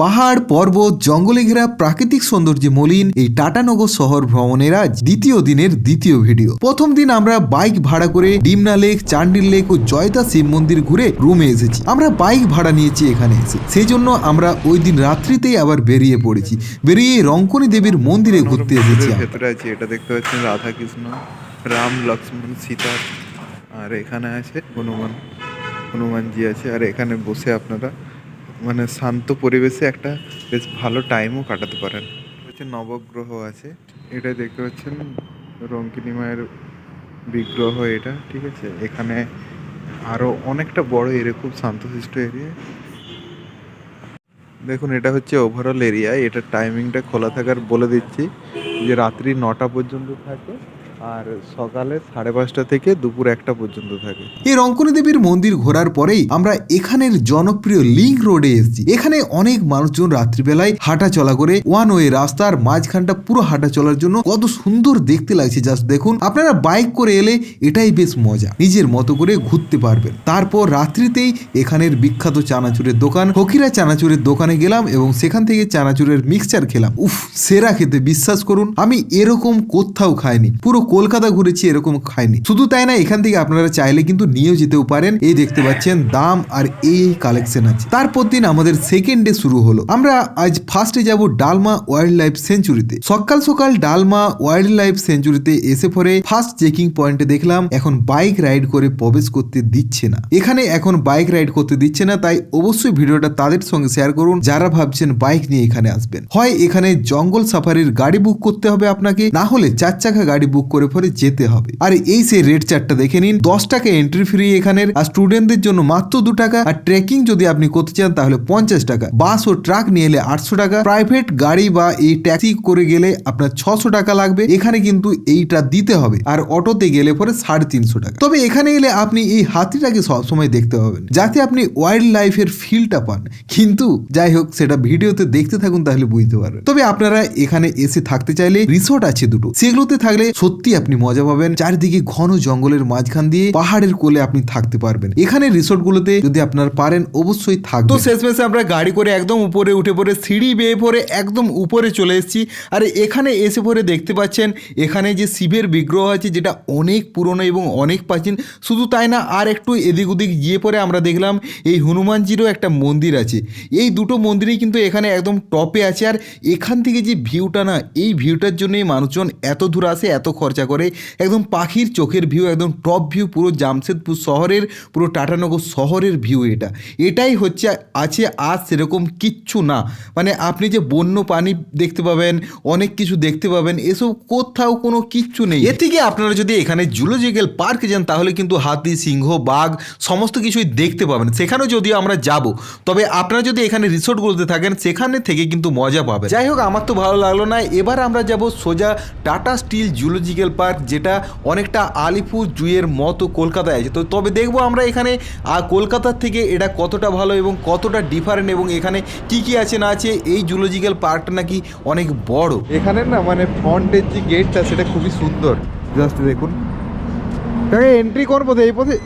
পাহাড় পর্বত জঙ্গলে ঘেরা প্রাকৃতিক সৌন্দর্যে মলিন এই টাটানগর শহর ভ্রমণের আজ দ্বিতীয় দিনের দ্বিতীয় ভিডিও। প্রথম দিন আমরা বাইক ভাড়া করে ডিমনা লেক চান্ডিল লেক ও জয়তা শিব মন্দির ঘুরে রুমে এসেছি। আমরা বাইক ভাড়া নিয়েছি এখানে এসে। সেই জন্য আমরা ওই দিন রাত্রিতেই আবার বেরিয়ে পড়েছি। বেরিয়ে রঙ্কনী দেবীর মন্দিরে ঘুরতে এসেছি আমরা। ভেতরে আছে এটা দেখতে পাচ্ছেন রাধা কৃষ্ণ রাম লক্ষ্মণ সীতা আর এখানে আছে হনুমান হনুমানজি আছে আর এখানে বসে আপনারা মানে শান্ত পরিবেশে একটা বেশ ভালো টাইমও কাটাতে পারেন। হচ্ছে নবগ্রহ আছে, এটা দেখতে পাচ্ছেন, রঙ্কিনী মায়ের বিগ্রহ এটা, ঠিক আছে? এখানে আরও অনেকটা বড় এরিয়া, খুব শান্তশিষ্ট এরিয়া। দেখুন, এটা হচ্ছে ওভারঅল এরিয়া এটার টাইমিংটা খোলা থাকার বলে দিচ্ছি যে রাত্রি নটা পর্যন্ত থাকে। আর সকালে সাড়ে পাঁচটা থেকে দুপুর একটা পর্যন্ত থাকে। এই রঙ্কনী দেবীর মন্দির ঘোরার পরেই আমরা এখানের জনপ্রিয় লিঙ্ক রোডে এসেছি। এখানে অনেক মানুষজন রাত্রিবেলায় হাঁটা চলা করে ওয়ান ওয়ে রাস্তার মাঝখানটা পুরো হাঁটা চলার জন্য কত সুন্দর দেখতে লাগছে। জাস্ট দেখুন, আপনারা বাইক করে এলে এটাই বেশ মজা। নিজের মতো করে ঘুরতে পারবেন। তারপর রাত্রিতেই এখানের বিখ্যাত চানাচুরের দোকান, ফকিরা চানাচুরের দোকানে গেলাম এবং সেখান থেকে চানাচুরের মিক্সচার খেলাম। উফ, সেরা খেতে, বিশ্বাস করুন, আমি এরকম কোথাও খাইনি। পুরো কলকাতা ঘুরেছি এরকম খাইনি শুধু তাই না, এখান থেকে আপনারা চাইলে কিন্তু নিয়েও যেতেও পারেন। এই দেখতে পাচ্ছেন, দাম আর এই কালেকশন আছে। তারপর দিন আমাদের সেকেন্ড ডে শুরু হলো। আমরা আজ ফার্স্টে যাব ডালমা ওয়াইল্ড লাইফ সেঞ্চুরিতে সকাল সকাল ডালমা ওয়াইল্ড লাইফ সেঞ্চুরিতে এসে পরে ফার্স্ট চেকিং পয়েন্টে দেখলাম, এখন বাইক রাইড করে প্রবেশ করতে দিচ্ছে না। এখানে এখন বাইক রাইড করতে দিচ্ছে না, তাই অবশ্যই ভিডিওটা তাদের সঙ্গে শেয়ার করুন, যারা ভাবছেন বাইক নিয়ে এখানে আসবেন। হয় এখানে জঙ্গল সাফারির গাড়ি বুক করতে হবে আপনাকে, না হলে চার চাকা গাড়ি বুক করে পরে যেতে হবে। আর এই সেই রেড চারটা দেখে নিন। দশ টাকা এন্ট্রি ফ্রি এখানের, আর স্টুডেন্টদের জন্য মাত্র দু টাকা, আর ট্রেকিং যদি আপনি করতে চান তাহলে পঞ্চাশ টাকা। বাস ও ট্রাক নিয়ে এলে আটশো টাকা। প্রাইভেট গাড়ি বা এই ট্যাক্সি করে গেলে আপনার ছশো টাকা লাগবে। এখানে কিন্তু এইটা দিতে হবে, আর অটোতে গেলে পরে সাড়ে তিনশো টাকা। তবে এখানে এলে আপনি এই হাতিটাকে সবসময় দেখতে পাবেন, যাতে আপনি ওয়াইল্ড লাইফের ফিলটা পান। কিন্তু যাই হোক, সেটা ভিডিওতে দেখতে থাকুন তাহলে বুঝতে পারবেন। তবে আপনারা এখানে এসে থাকতে চাইলে রিসোর্ট আছে দুটো। সেগুলোতে থাকলে সত্যি আপনি মজা পাবেন। চারিদিকে ঘন জঙ্গলের মাঝখান দিয়ে পাহাড়ের কোলে আপনি থাকতে পারবেন। এখানে রিসোর্ট গুলোতে যদি আপনারা পারেন, অবশ্যই থাকবে তো শেষমেশে আমরা গাড়ি করে একদম উপরে উঠে পড়ে, সিঁড়ি বেয়ে পড়ে একদম উপরে চলে এসেছি। আর এখানে এসে পরে দেখতে পাচ্ছেন, এখানে যে শিবের বিগ্রহ আছে, যেটা অনেক পুরনো এবং অনেক প্রাচীন, শুধু তাই না, আর একটু এদিক ওদিক গিয়ে পরে আমরা দেখলাম, এই হনুমানজিরও একটা মন্দির আছে। এই দুটো মন্দিরই কিন্তু এখানে একদম টপে আছে। আর এখান থেকে যে ভিউটা না, এই ভিউটার জন্যই মানুষজন এত দূর আসে, এত খরচা করে। একদম পাখির চোখের ভিউ একদম টপ ভিউ পুরো জামশেদপুর শহরের, পুরো টাটানগর শহরের ভিউ এটা। এটাই হচ্ছে, আছে, আর সেরকম কিচ্ছু না। মানে আপনি যে বন্য পানি দেখতে পাবেন, অনেক কিছু দেখতে পাবেন, এসব কোথাও কোনো কিচ্ছু নেই। এর থেকে আপনারা যদি এখানে জুলজিক্যাল পার্কে যান, তাহলে কিন্তু হাতি, সিংহ, বাঘ সমস্ত কিছুই দেখতে পাবেন। সেখানেও যদিও আমরা যাব, তবে আপনারা যদি এখানে রিসোর্টগুলোতে থাকেন, সেখানে থেকে কিন্তু মজা পাবেন। যাই হোক, আমার তো ভালো লাগল না। এবার আমরা যাব সোজা Tata steel zoological memorial park যেটা অনেকটা আলিপুর জুয়ের মতো কলকাতায় আছে। তো তবে দেখব আমরা এখানে কলকাতার থেকে এটা কতটা ভালো এবং কতটা ডিফারেন্ট এবং এখানে কি কি আছে না আছে এই জুলজিক্যাল পার্কটা নাকি অনেক বড়। এখানে না মানে ফ্রন্টের যে গেটটা সেটা খুবই সুন্দর। জাস্ট দেখুন। এন্ট্রি করব পথে এই পথে?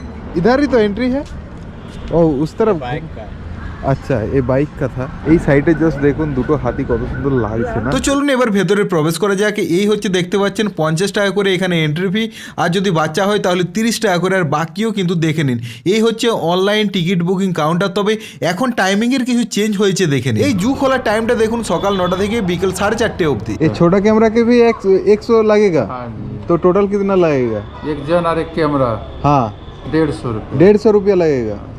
ইধারই তো এন্ট্রি হ্যাঁ? ও উস তরফ। আচ্ছা এই বাইক কথা এই সাইডে জাস্ট দেখুন দুটো হাতি কত সুন্দর লাগছে না তো চলুন এবার ভেতরে প্রবেশ করা যাক এই হচ্ছে দেখতে পাচ্ছেন পঞ্চাশ টাকা করে এখানে এন্ট্রি ফি আর যদি বাচ্চা হয় তাহলে তিরিশ টাকা করে আর বাকিও কিন্তু দেখে নিন এই হচ্ছে অনলাইন টিকিট বুকিং কাউন্টার তবে এখন টাইমিংয়ের কিছু চেঞ্জ হয়েছে দেখে নিন এই জু খোলার টাইমটা দেখুন সকাল নটা থেকে বিকেল সাড়ে চারটে অবধি ये छोटा कैमरा के भी एक एक सौ लगेगा हाँ जी तो टोटल कितना लगेगा एक जन और एक कैमरा हाँ डेढ़ सौ रुपये দেড় শো রুপিয়া লাগেগা থ্যাংক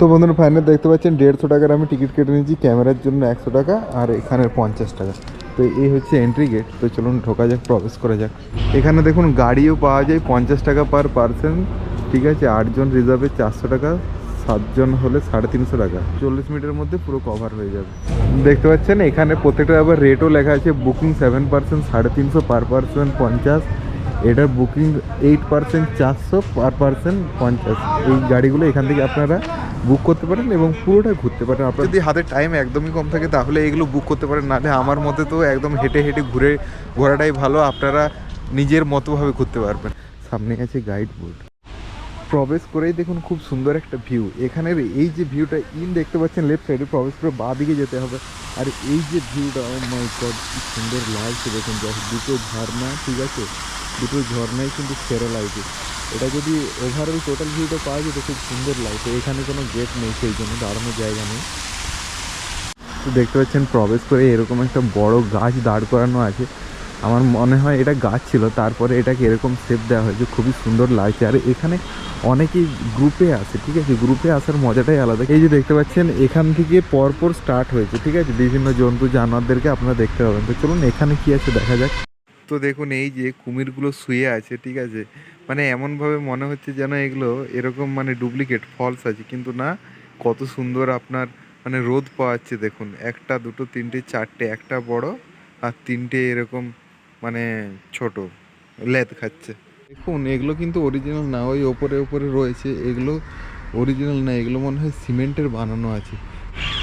তো বন্ধুরা ফাইনাল দেখতে পাচ্ছেন দেড়শো টাকার আমি টিকিট কেটে নিয়েছি ক্যামেরার জন্য একশো টাকা আর এখানে পঞ্চাশ টাকা। তো এই হচ্ছে এন্ট্রি গেট তো চলুন ঢোকা যাক, প্রবেশ করা যাক। এখানে দেখুন গাড়িও পাওয়া যায়, পঞ্চাশ টাকা পার পার্সন ঠিক আছে? আটজন রিজার্ভে চারশো টাকা, সাতজন হলে সাড়ে তিনশো টাকা। চল্লিশ মিনিটের মধ্যে পুরো কভার হয়ে যাবে। দেখতে পাচ্ছেন এখানে প্রত্যেকটা, আবার রেটও লেখা আছে বুকিং সেভেন পার্সেন্ট সাড়ে তিনশো পার পার্সন পঞ্চাশ। এটার বুকিং এইট পার্সেন্ট চারশো পার পার্সন পঞ্চাশ। এই গাড়িগুলো এখান থেকে আপনারা বুক করতে পারেন এবং পুরোটা ঘুরতে পারেন। আপনার যদি হাতে টাইম একদমই কম থাকে, তাহলে এগুলো বুক করতে পারেন। নাহলে আমার মতে তো একদম হেঁটে হেঁটে ঘুরে ঘোরাটাই ভালো। আপনারা নিজের মতোভাবে ঘুরতে পারবেন। সামনে আছে গাইড বোর্ড প্রবেশ করেই দেখুন খুব সুন্দর একটা ভিউ এখানের এই যে ভিউটা ইন দেখতে পাচ্ছেন লেফট সাইডে প্রবেশ করে বাঁ দিকে যেতে হবে। আর এই যে ভিউটা মাই গড কি সুন্দর লাগছে দেখুন। দুটো ঝর্ণা, ঠিক আছে? দুটো ঝর্ণাই কিন্তু সেরা লাগছে। এটা যদি ওভারঅল টোটাল ভিউটা পাওয়া যেত খুব সুন্দর লাগছে এখানে কোনো গেট নেই, সেই জন্য দাঁড়ানোর জায়গা নেই। তো দেখতে পাচ্ছেন, প্রবেশ করে এরকম একটা বড় গাছ দাঁড় করানো আছে। আমার মনে হয় এটা গাছ ছিল, তারপরে এটাকে এরকম শেপ দেওয়া হয়েছে, খুবই সুন্দর লাগছে। আর এখানে অনেকেই গ্রুপে আসে ঠিক আছে? গ্রুপে আসার মজাটাই আলাদা। এই যে দেখতে পাচ্ছেন, এখান থেকে পরপর স্টার্ট হয়েছে, ঠিক আছে? বিভিন্ন জন্তু জানোয়ারদেরকে আপনারা দেখতে পাবেন। তো চলুন, এখানে কি আছে দেখা যাক। তো দেখুন, এই যে কুমিরগুলো শুয়ে আছে, ঠিক আছে? মানে এমনভাবে মনে হচ্ছে যেন এগুলো এরকম মানে ডুপ্লিকেট ফলস আছে। কিন্তু না, কত সুন্দর আপনার মানে রোদ পাওয়াচ্ছে দেখুন। একটা, দুটো, তিনটে, চারটে, একটা বড় আর তিনটে এরকম মানে ছোট, লেদ খাচ্ছে। দেখুন, এগুলো কিন্তু অরিজিনাল না, ওই ওপরে ওপরে রয়েছে। এগুলো অরিজিনাল না, এগুলো মনে হয় সিমেন্টের বানানো আছে।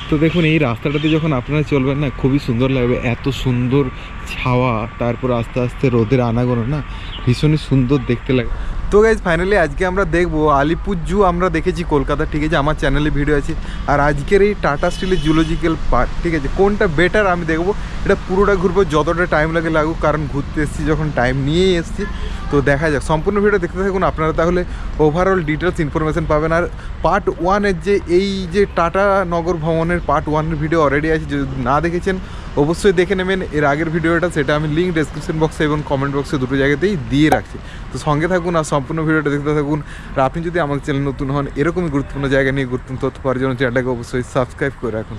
তো দেখুন, এই রাস্তাটাতে যখন আপনারা চলবেন না, খুবই সুন্দর লাগবে। এত সুন্দর ছাওয়া তারপর আস্তে আস্তে রোদের আনাগোনা না? ভীষণই সুন্দর দেখতে লাগে। তো গাইজ ফাইনালি আজকে আমরা দেখব আলিপুর জু আমরা দেখেছি কলকাতা, ঠিক আছে? আমার চ্যানেলে ভিডিও আছে। আর আজকের এই টাটা স্টিলের জুলজিক্যাল পার্ক ঠিক আছে? কোনটা বেটার আমি দেখব? এটা পুরোটা ঘুরবো, যতটা টাইম লাগে লাগুক, কারণ ঘুরতে এসেছি, যখন টাইম নিয়েই এসেছি। তো দেখা যাক, সম্পূর্ণ ভিডিও দেখতে থাকুন। আপনারা তাহলে ওভারঅল ডিটেলস ইনফরমেশন পাবেন। আর পার্ট ওয়ানের যে, এই যে টাটা নগর ভ্রমণের পার্ট ওয়ানের ভিডিও অলরেডি আছে, যদি না দেখেছেন, অবশ্যই দেখে নেবেন। এর আগের ভিডিওটা সেটা আমি লিঙ্ক ডেসক্রিপশন বক্সে এবং কমেন্ট বক্সে দুটো জায়গাতেই দিয়ে রাখছি। তো সঙ্গে থাকুন আর সম্পূর্ণ ভিডিওটা দেখতে থাকুন। আর আপনি যদি আমার চ্যানেল নতুন হন এরকমই গুরুত্বপূর্ণ জায়গা নিয়ে গুরুত্বপূর্ণ তথ্য পাওয়ার জন্য চ্যানেলটাকে অবশ্যই সাবস্ক্রাইব করে রাখুন।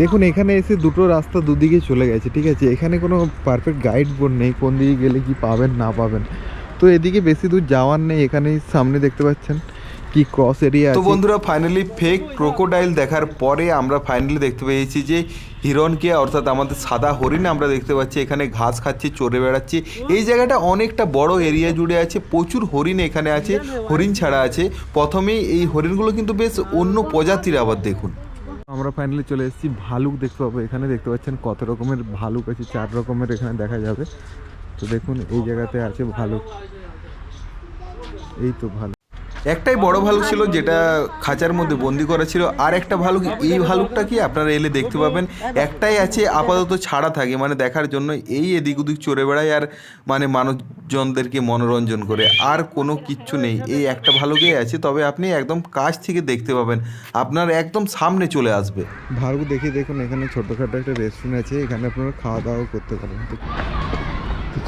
দেখুন এখানে এসে দুটো রাস্তা দুদিকে চলে গেছে ঠিক আছে? এখানে কোনো পারফেক্ট গাইড বোর্ড নেই কোন দিকে গেলে কি পাবেন না পাবেন। তো এদিকে বেশি দূর যাওয়ার নেই এখানেই সামনে দেখতে পাচ্ছেন কি ক্রস এরিয়া তো বন্ধুরা ফাইনালি ফেক ক্রোকোডাইল দেখার পরে আমরা ফাইনালি দেখতে পেয়েছি যে হিরণকে, অর্থাৎ আমাদের সাদা হরিণ আমরা দেখতে পাচ্ছি, এখানে ঘাস খাচ্ছে চড়ে বেড়াচ্ছে। এই জায়গাটা অনেকটা বড় এরিয়া জুড়ে আছে, প্রচুর হরিণ এখানে আছে, হরিণ ছাড়া আছে। প্রথমেই এই হরিণগুলো কিন্তু বেশ অন্য প্রজাতির আবার দেখুন। আমরা ফাইনালি চলে এসেছি, ভালুক দেখতে পাবো। এখানে দেখতে পাচ্ছেন কত রকমের ভালুক আছে, চার রকমের এখানে দেখা যাবে। তো দেখুন, এই জায়গাতে আছে ভালুক। এই তো ভালুক। একটাই বড় ভালুক ছিল যেটা খাঁচার মধ্যে বন্দি করা ছিল। আর একটা ভালুক এই ভালুকটা কি? আপনারা এলে দেখতে পাবেন। একটাই আছে আপাতত ছাড়া থাকে মানে দেখার জন্য এই এদিক ওদিক চড়ে বেড়ায় আর মানে মানুষজনদেরকে মনোরঞ্জন করে। আর কোনো কিচ্ছু নেই। এই একটা ভালুকেই আছে তবে আপনি একদম কাছ থেকে দেখতে পাবেন। আপনার একদম সামনে চলে আসবে। ভালুক দেখে দেখুন এখানে ছোটোখাটো একটা রেস্টুরেন্ট আছে এখানে আপনারা খাওয়া দাওয়া করতে পারেন।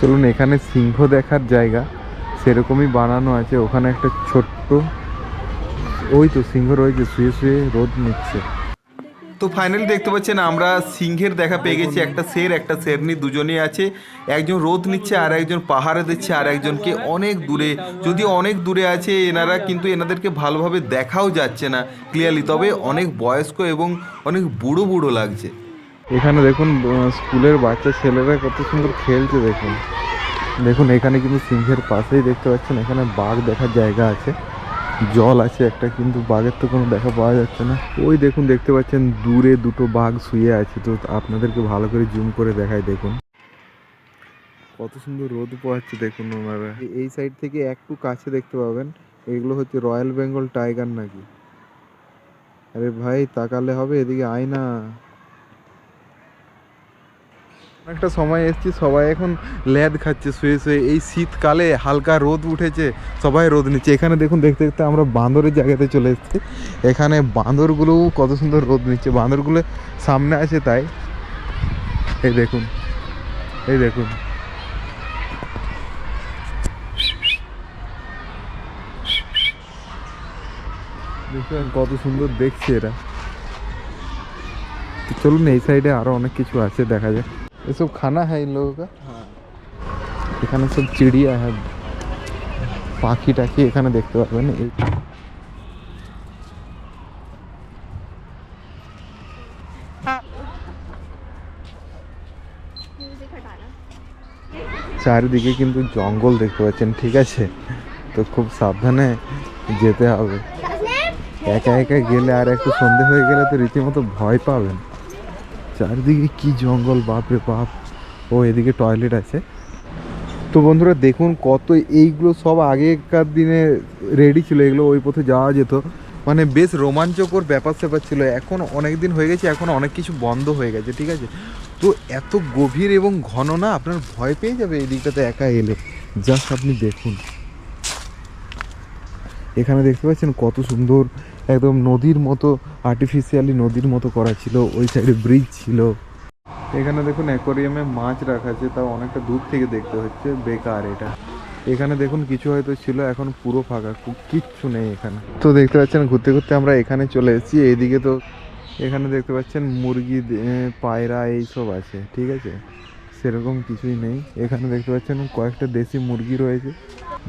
চলুন এখানে সিংহ দেখার জায়গা। সেরকমই বানানো আছে। ওখানে একটা ছোট্ট ওই তো সিংহ রয়েছে শুয়ে শুয়ে রোদ নিচ্ছে। তো ফাইনালি দেখতে পাচ্ছেন আমরা সিংহের দেখা পেয়ে গেছি। একটা শের একটা শেরনি দুজনেই আছে। একজন রোদ নিচ্ছে আর একজন পাহাড়ে দিচ্ছে আর একজনকে অনেক দূরে যদি অনেক দূরে আছে এনারা কিন্তু এনাদেরকে ভালোভাবে দেখাও যাচ্ছে না ক্লিয়ারলি তবে অনেক বয়স্ক এবং অনেক বুড়ো বুড়ো লাগছে। এখানে দেখুন স্কুলের বাচ্চা ছেলেরা কত সুন্দর খেলছে দেখুন। দেখুন, এখানে কিন্তু সিংহের পাশেই দেখতে পাচ্ছেন, এখানে বাঘ দেখার জায়গা আছে। জল আছে একটা, কিন্তু বাঘের তো কোনো দেখা পাওয়া যাচ্ছে না। ওই দেখুন, দেখতে পাচ্ছেন দূরে দুটো বাঘ শুয়ে আছে। তো আপনাদেরকে ভালো করে জুম করে দেখায় দেখুন। কত সুন্দর রোদ পোয়াচ্ছে দেখুন ওনারা। এই সাইড থেকে একটু কাছে দেখতে পাবেন, এগুলো হচ্ছে রয়্যাল বেঙ্গল টাইগার নাকি। আরে ভাই, তাকালে হবে, এদিকে আয় না। একটা সময় এসছি, সবাই এখন ল্যাদ খাচ্ছে, শুয়ে শুয়ে। এই শীতকালে হালকা রোদ উঠেছে, সবাই রোদ নিচ্ছে। এখানে দেখুন, দেখতে দেখতে আমরা বাঁদরের জায়গাতে চলে এসেছি। এখানে বাঁদরগুলোও কত সুন্দর রোদ নিচ্ছে। বাঁদরগুলো সামনে আছে তাই। এই দেখুন এই দেখুন। দেখুন, কত সুন্দর দেখছে এরা। চলুন, এই সাইডে আরও অনেক কিছু আছে, দেখা যাক এসব খানা হ্যাঁ इन लोगों का এখানে সব চিড়িয়া হ্যাঁ পাখি টাখি এখানে দেখতে পাবেন এই চারিদিকে কিন্তু জঙ্গল দেখতে পাচ্ছেন ঠিক আছে তো খুব সাবধানে যেতে হবে একা একা গেলে আর একটু সন্ধে হয়ে গেলে তো রীতিমতো ভয় পাবেন চারিদিকে কি জঙ্গল বাপ রে বাপ। ও, এদিকে টয়লেট আছে। তো বন্ধুরা, দেখুন কত, এইগুলো সব আগেকার দিনে রেডি ছিল, এগুলো ওই পথে যাওয়া যেত। মানে বেশ রোমাঞ্চকর ব্যাপার স্যাপার ছিল। এখন অনেক দিন হয়ে গেছে, এখন অনেক কিছু বন্ধ হয়ে গেছে, ঠিক আছে? তো এত গভীর এবং ঘন না, আপনার ভয় পেয়ে যাবে এই দিকটাতে একা এলে। জাস্ট আপনি দেখুন। এখানে দেখতে পাচ্ছেন কত সুন্দর একদম নদীর মতো আর্টিফিশিয়ালি নদীর মতো করা ছিল, ওই সাইডে ব্রিজ ছিল। এখানে দেখুন অ্যাকোরিয়ামে মাছ রাখা আছে, তাও অনেকটা দূর থেকে দেখতে হচ্ছে, বেকার এটা। এখানে দেখুন কিছু হয়তো ছিল, এখন পুরো ফাঁকা কিচ্ছু নেই এখানে। তো দেখতে পাচ্ছেন, ঘুরতে ঘুরতে আমরা এখানে চলে এসেছি, এইদিকে তো এখানে দেখতে পাচ্ছেন মুরগি পায়রা এইসব আছে, ঠিক আছে? সেরকম কিছুই নেই। এখানে দেখতে পাচ্ছেন কয়েকটা দেশি মুরগি রয়েছে।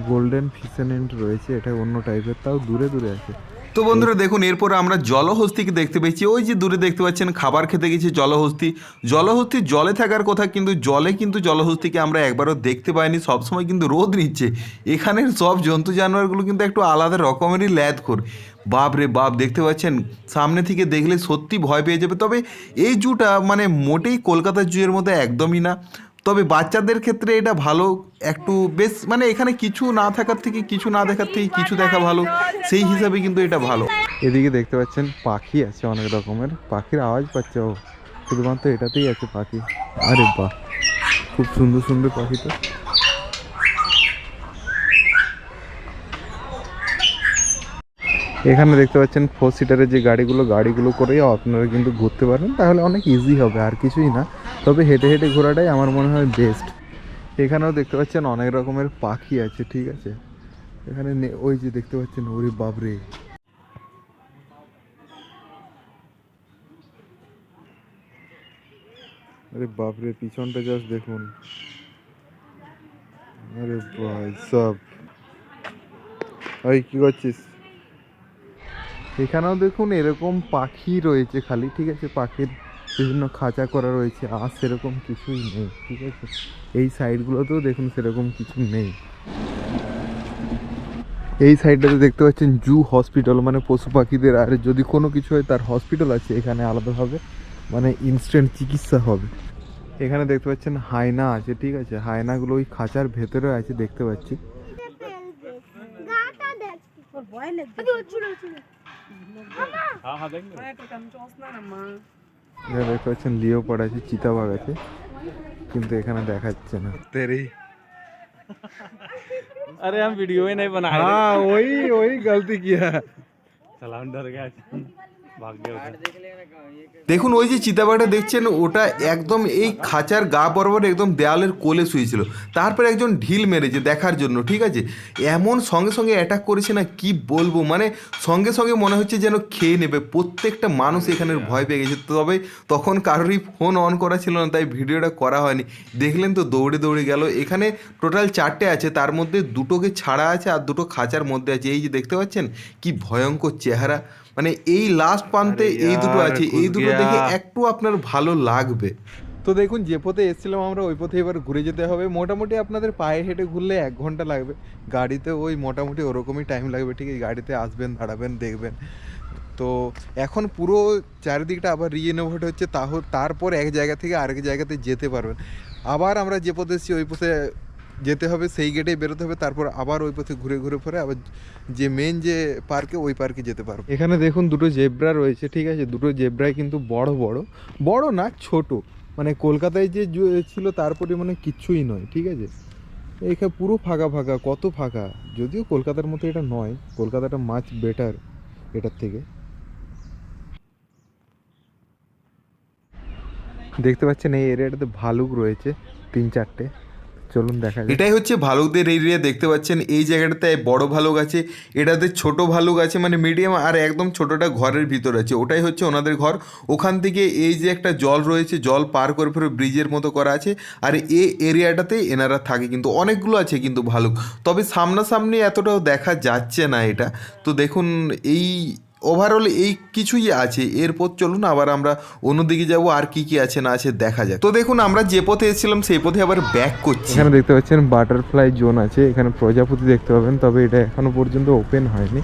গোল্ডেন ফিশনেন্ট রয়েছে, এটা অন্য টাইপের তাও দূরে দূরে আছে। তো বন্ধুরা দেখুন, এরপর আমরা জলহস্তিকে দেখতে পেয়েছি? ওই যে দূরে দেখতে পাচ্ছেন, খাবার খেতে গেছি জলহস্তি। জলহস্তি জলে থাকার কথা কিন্তু জলে কিন্তু জলহস্তিকে আমরা একবারও দেখতে পাইনি, সবসময় কিন্তু রোদ নিচ্ছে। এখানের সব জন্তু জানোয়ারগুলো কিন্তু একটু আলাদা রকমেরই ল্যাদ কর বাপ রে বাপ দেখতে পাচ্ছেন, সামনে থেকে দেখলে সত্যি ভয় পেয়ে যাবে। তবে এই জুটা মানে মোটেই কলকাতার জুয়ের মধ্যে একদমই না। তবে বাচ্চাদের ক্ষেত্রে এটা ভালো। একটু বেশ মানে এখানে কিছু না থাকার থেকে, কিছু না দেখার থেকে কিছু দেখা ভালো। সেই হিসাবে কিন্তু এটা ভালো। এদিকে দেখতে পাচ্ছেন, পাখি আছে অনেক রকমের। পাখির আওয়াজ পাচ্ছে ও। শুধুমাত্র এটাতেই আছে পাখি। আরে বাহ! খুব সুন্দর সুন্দর পাখি তো। এখানে দেখতে পাচ্ছেন ফোর সিটারের যে গাড়িগুলো গাড়িগুলো করেই আপনারা কিন্তু ঘুরতে পারেন তাহলে অনেক ইজি হবে, আর কিছুই না। তবে হেঁটে হেঁটে ঘোরাটাই আমার মনে হয় বেস্ট এখানেও দেখতে পাচ্ছেন অনেক রকমের পাখি আছে, ঠিক আছে? এখানে ওই যে দেখতে পাচ্ছেন, ওরে বাবরে আরে বাপরে, পিছনটা জাস্ট দেখুন। আরে ভাই, সব। ওই, কি করছিস? এখানেও দেখুন এরকম পাখি রয়েছে খালি ঠিক আছে? পাখির বিভিন্ন খাঁচা করা রয়েছে আর সেরকম কিছুই নেই ঠিক আছে? এই সাইডগুলোতেও দেখুন সেরকম কিছু নেই। এই সাইডটাতে দেখতে পাচ্ছেন জু হসপিটাল মানে পশু পাখিদের আর যদি কোনো কিছু হয় তার হসপিটাল আছে এখানে আলাদাভাবে মানে ইনস্ট্যান্ট চিকিৎসা হবে। এখানে দেখতে পাচ্ছেন হায়না আছে ঠিক আছে? হায়নাগুলো ওই খাঁচার ভেতরে আছে দেখতে পাচ্ছি। গাটা দেখ তোর ভয় লাগবে চুড়ো চুড়ো এখানে দেখতে পাচ্ছেন লিও পড়া আছে চিতাবাঘ আছে কিন্তু এখানে দেখাচ্ছে না তেরি अरे हम वीडियो ही नहीं बना रहे हाँ वही वही गलती किया चला हम डर गया भाग गया उधर। দেখুন, ওই যে চিতাবাঘটা দেখছেন, ওটা একদম এই খাঁচার গা বরাবর একদম দেওয়ালের কোলে শুয়েছিল। তারপর একজন ঢিল মেরেছে দেখার জন্য, ঠিক আছে? এমন সঙ্গে সঙ্গে অ্যাটাক করেছে না, কি বলব? মানে সঙ্গে সঙ্গে মনে হচ্ছে যেন খেয়ে নেবে। প্রত্যেকটা মানুষ এখানে ভয় পেয়ে গেছে। তবে তখন কারোরই ফোন অন করা ছিল না, তাই ভিডিওটা করা হয়নি। দেখলেন তো, দৌড়ে দৌড়ে গেল। এখানে টোটাল চারটে আছে, তার মধ্যে দুটোকে ছাড়া আছে আর দুটো খাঁচার মধ্যে আছে। এই যে দেখতে পাচ্ছেন, কি ভয়ঙ্কর চেহারা। মানে এই লাস্ট প্রান্তে এই দুটো আছে এই দুটো দেখে একটু আপনার ভালো লাগবে। তো দেখুন যে পথে এসেছিলাম আমরা ওই পথে এবার ঘুরে যেতে হবে। মোটামুটি আপনাদের পায়ে হেঁটে ঘুরলে এক ঘণ্টা লাগবে। গাড়িতে ওই মোটামুটি ওরকমই টাইম লাগবে ঠিক আছে? গাড়িতে আসবেন দাঁড়াবেন দেখবেন। তো এখন পুরো চারিদিকটা আবার রিএনোভেট হচ্ছে তাহ তারপর এক জায়গা থেকে আরেক জায়গাতে যেতে পারবেন। আবার আমরা যে পথে এসেছি ওই পথে যেতে হবে, সেই গেটেই বেরোতে হবে, তারপর আবার ওই পথে ঘুরে ঘুরে পরে আবার যে মেন যে পার্কে ওই পার্কে যেতে পারব। এখানে দেখুন দুটো জেব্রা রয়েছে, ঠিক আছে? দুটো জেব্রাই কিন্তু বড় বড়। বড় না, ছোট। মানে কলকাতায় যে ছিল তার পরিমাণে কিচ্ছুই নয়, ঠিক আছে? এখানে পুরো ফাঁকা ফাঁকা, কত ফাঁকা? যদিও কলকাতার মতো এটা নয়, কলকাতাটা মাছ বেটার এটার থেকে। দেখতে পাচ্ছেন এই এরিয়াটাতে ভালুক রয়েছে, তিন চারটে। চলুন দেখা এটাই হচ্ছে ভালুকদের এরিয়া দেখতে পাচ্ছেন এই জায়গাটাতে বড় ভালুক আছে, এটাতে ছোট ভালুক আছে মানে মিডিয়াম আর একদম ছোটটা ঘরের ভিতর আছে, ওটাই হচ্ছে ওনাদের ঘর। ওখান থেকে এই যে একটা জল রয়েছে, জল পার করে ফেরে ব্রিজের মতো করা আছে, আর এই এরিয়াটাতে এনারা থাকে কিন্তু, অনেকগুলো আছে কিন্তু ভালুক। তবে সামনাসামনি এতটাও দেখা যাচ্ছে না এটা। তো দেখুন, এই ওভারঅল এই কিছুই আছে। এরপর চলুন আবার আমরা অন্যদিকে যাব, আর কি কি আছে না আছে দেখা যায় তো দেখুন, আমরা যে পথে এসেছিলাম, সেই পথে আবার ব্যাক করছি। এখানে দেখতে পাচ্ছেন বাটারফ্লাই জোন আছে। এখানে প্রজাপতি দেখতে পাবেন, তবে এটা এখনও পর্যন্ত ওপেন হয়নি।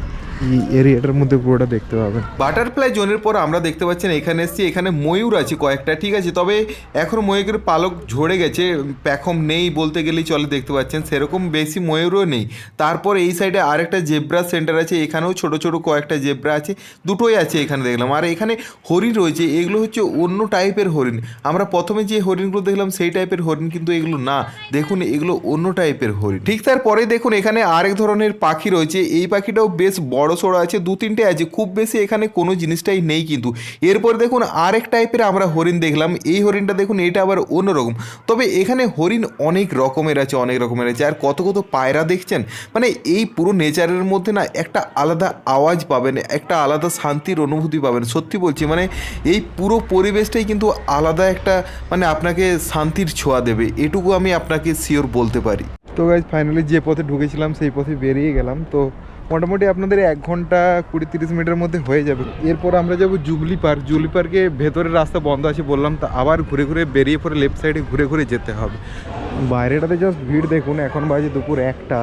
এই এরিয়াটার মধ্যে পুরোটা দেখতে পাবেন। বাটারফ্লাই জোনের পর আমরা দেখতে পাচ্ছেন, এখানে এসেছি, এখানে ময়ূর আছে কয়েকটা, ঠিক আছে? তবে এখন ময়ূরের পালক ঝরে গেছে, প্যাখম নেই বলতে গেলেই চলে, দেখতে পাচ্ছেন? সেরকম বেশি ময়ূরও নেই। তারপর এই সাইডে আরেকটা জেব্রা সেন্টার আছে, এখানেও ছোট ছোট কয়েকটা জেব্রা আছে, দুটোই আছে এখানে দেখলাম। আর এখানে হরিণ রয়েছে, এগুলো হচ্ছে অন্য টাইপের হরিণ। আমরা প্রথমে যে হরিণগুলো দেখলাম, সেই টাইপের হরিণ কিন্তু এগুলো না। দেখুন, এগুলো অন্য টাইপের হরিণ। ঠিক তারপরে দেখুন, এখানে আরেক ধরনের পাখি রয়েছে, এই পাখিটাও বেশ বড় সড়ো আছে দু তিনটে আছে, খুব বেশি এখানে কোনো জিনিসটাই নেই কিন্তু। এরপর দেখুন আরেক টাইপের আমরা হরিণ দেখলাম, এই হরিণটা দেখুন এটা আবার অন্যরকম। তবে এখানে হরিণ অনেক রকমের আছে, অনেক রকমের আছে, আর কত কত পায়রা দেখছেন? মানে এই পুরো নেচারের মধ্যে না একটা আলাদা আওয়াজ পাবেন, একটা আলাদা শান্তির অনুভূতি পাবেন, সত্যি বলছি। মানে এই পুরো পরিবেশটাই কিন্তু আলাদা একটা মানে আপনাকে শান্তির ছোঁয়া দেবে, এটুকু আমি আপনাকে শিওর বলতে পারি। তো গাইজ ফাইনালি যে পথে ঢুকেছিলাম, সেই পথে বেরিয়ে গেলাম। তো মোটামুটি আপনাদের এক ঘণ্টা কুড়ি তিরিশ মিনিটের মধ্যে হয়ে যাবে। এরপর আমরা যাব জুবলি পার্ক। জুবলি পার্কে ভেতরের রাস্তা বন্ধ আছে বললাম, তো আবার ঘুরে ঘুরে বেরিয়ে পরে লেফট সাইডে ঘুরে ঘুরে যেতে হবে। বাইরেটাতে জাস্ট ভিড় দেখুন, এখন বাজে দুপুর একটা।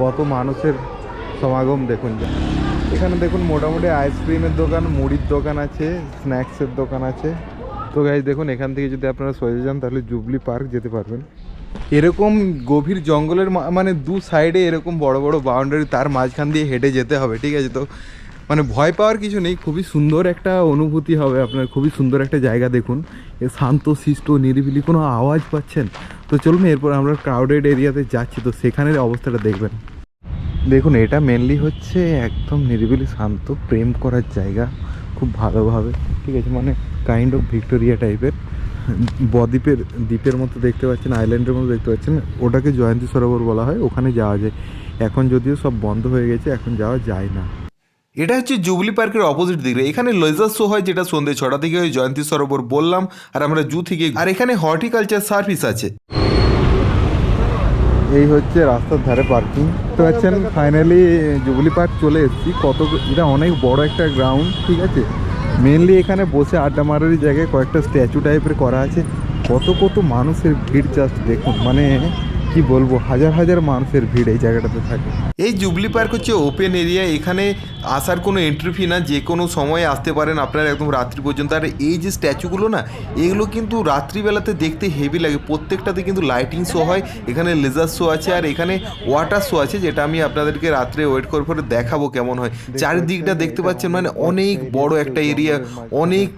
কত মানুষের সমাগম দেখুন। এখানে দেখুন মোটামুটি আইসক্রিমের দোকান, মুড়ির দোকান আছে স্ন্যাক্সের দোকান আছে। তো গাইজ দেখুন, এখান থেকে যদি আপনারা সোজা যান, তাহলে জুবলি পার্ক যেতে পারবেন। এরকম গভীর জঙ্গলের মানে দু সাইডে এরকম বড় বড় বাউন্ডারি তার মাঝখান দিয়ে হেঁটে যেতে হবে, ঠিক আছে? তো মানে ভয় পাওয়ার কিছু নেই, খুবই সুন্দর একটা অনুভূতি হবে আপনার, খুবই সুন্দর একটা জায়গা দেখুন। শান্ত শিষ্ট নিরিবিলি, কোনো আওয়াজ পাচ্ছেন? তো চলুন এরপর আমরা ক্রাউডেড এরিয়াতে যাচ্ছি, তো সেখানের অবস্থাটা দেখবেন। দেখুন, এটা মেনলি হচ্ছে একদম নিরিবিলি, শান্ত, প্রেম করার জায়গা, খুব ভালোভাবে, ঠিক আছে? মানে কাইন্ড অফ ভিক্টোরিয়া টাইপের বদ্বীপের দ্বীপের মতো দেখতে পাচ্ছেন আইল্যান্ডের মতো দেখতে পাচ্ছেন। ওটাকে জয়ন্তী সরোবর বলা হয় ওখানে যাওয়া যায়। এখন যদিও সব বন্ধ হয়ে গেছে এখন যাওয়া যায় না। এটা হচ্ছে জুবলি পার্কের অপোজিট দিকে এখানে লেজার শো হয় যেটা সন্ধ্যে ছটা থেকে ওই জয়ন্তী সরোবর বললাম আর আমরা জু থেকে আর এখানে হর্টিকালচার সার্ভিস আছে। এই হচ্ছে রাস্তার ধারে পার্কিং তো পাচ্ছেন ফাইনালি জুবলি পার্ক চলে এসেছি। কত এটা অনেক বড় একটা গ্রাউন্ড ঠিক আছে? মেনলি এখানে বসে আড্ডা মারারই জায়গায় কয়েকটা স্ট্যাচু টাইপের করা আছে। কত কত মানুষের ভিড় জাস্ট দেখুন। মানে কি বলব হাজার হাজার মানুষের ভিড় এই জায়গাটাতে থাকে। এই জুবলি পার্ক হচ্ছে ওপেন এরিয়া এখানে আসার কোনো এন্ট্রি ফি না যে কোনো সময় আসতে পারেন আপনারা একদম রাত্রি পর্যন্ত। আর এই যে স্ট্যাচুগুলো না এগুলো কিন্তু রাত্রিবেলাতে দেখতে হেভি লাগে প্রত্যেকটাতে কিন্তু লাইটিং শো হয় এখানে লেজার শো আছে আর এখানে ওয়াটার শো আছে যেটা আমি আপনাদেরকে রাত্রে ওয়েট করে পরে দেখাবো কেমন হয়। চারিদিকটা দেখতে পাচ্ছেন মানে অনেক বড় একটা এরিয়া অনেক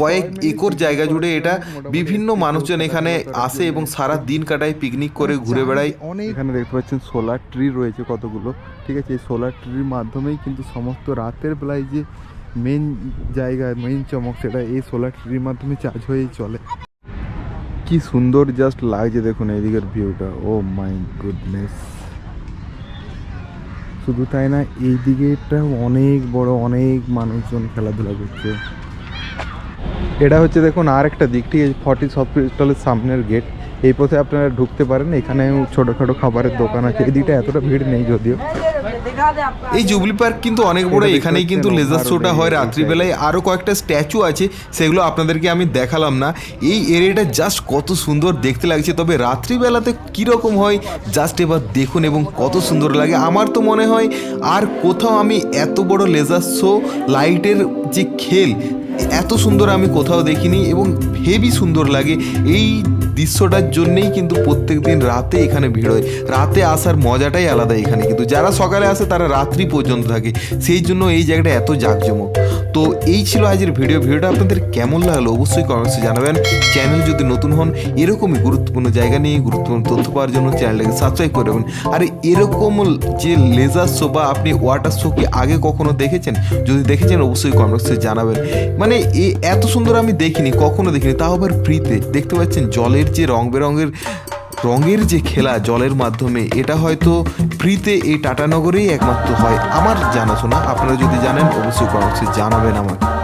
কয়েক একর জায়গা জুড়ে এটা বিভিন্ন মানুষজন এখানে আসে এবং সারা দিন কাটায় পিকনিক করে ঘুরে বেড়ায়। অনেক এখানে দেখতে পাচ্ছেন সোলার ট্রি রয়েছে কতগুলো ঠিক আছে? এই সোলার ট্রির মাধ্যমেই কিন্তু সমস্ত রাতের বেলায় যে মেন জায়গা মেন চমক সেটা এই সোলার ট্রির মাধ্যমে চার্জ হয়েই চলে। কি সুন্দর জাস্ট লাগছে দেখুন এইদিকের ভিউটা ও মাই গুডনেস শুধু তাই না এই দিকেটা অনেক বড় অনেক মানুষজন খেলাধুলা করছে। এটা হচ্ছে দেখুন আর একটা দিক ঠিক আছে ফর্টিস হসপিটালের সামনের গেট। এই পথে আপনারা ঢুকতে পারেন এখানে ছোটোখাটো খাবারের দোকান আছে। এই দিকটা এতটা ভিড় নেই যদিও। এই জুবলি পার্ক কিন্তু অনেক বড় এখানেই কিন্তু লেজার শোটা হয় রাত্রিবেলায় আরও কয়েকটা স্ট্যাচু আছে সেগুলো আপনাদেরকে আমি দেখালাম না। এই এরিয়াটা জাস্ট কত সুন্দর দেখতে লাগছে তবে রাত্রিবেলাতে কীরকম হয় জাস্ট এবার দেখুন এবং কত সুন্দর লাগে। আমার তো মনে হয় আর কোথাও আমি এত বড় লেজার শো লাইটের যে খেল এত সুন্দর আমি কোথাও দেখিনি এবং হেভি সুন্দর লাগে। এই দৃশ্যটার জন্যেই কিন্তু প্রত্যেক দিন রাতে এখানে ভিড় হয়। রাতে আসার মজাটাই আলাদা এখানে। কিন্তু যারা সকালে আসে, তারা রাত্রি পর্যন্ত থাকে। সেই জন্য এই জায়গাটা এত জাঁকজমক। তো এই ছিল আজকের ভিডিও। ভিডিওটা আপনাদের কেমন লাগল অবশ্যই কমেন্টসে জানাবেন। চ্যানেল যদি নতুন হন, এরকমই গুরুত্বপূর্ণ জায়গা নিয়ে, গুরুত্বপূর্ণ তথ্য পাওয়ার জন্য চ্যানেলটাকে সাবস্ক্রাইব করে রাখুন আর এরকম যে লেজার শো বা আপনি ওয়াটার শো কি আগে কখনো দেখেছেন? যদি দেখেছেন, অবশ্যই কমেন্টসে জানাবেন। মানে এত সুন্দর আমি দেখিনি, কখনো দেখিনি। তাও আবার ফ্রিতে। দেখতে পাচ্ছেন, জলের যে রং বেরঙের রঙের যে খেলা জলের মাধ্যমে, এটা হয়তো ফ্রিতে এই টাটানগরেই একমাত্র হয়। আমার জানাশোনা, আপনারা যদি জানেন, অবশ্যই কমেন্টসে জানাবেন আমাকে।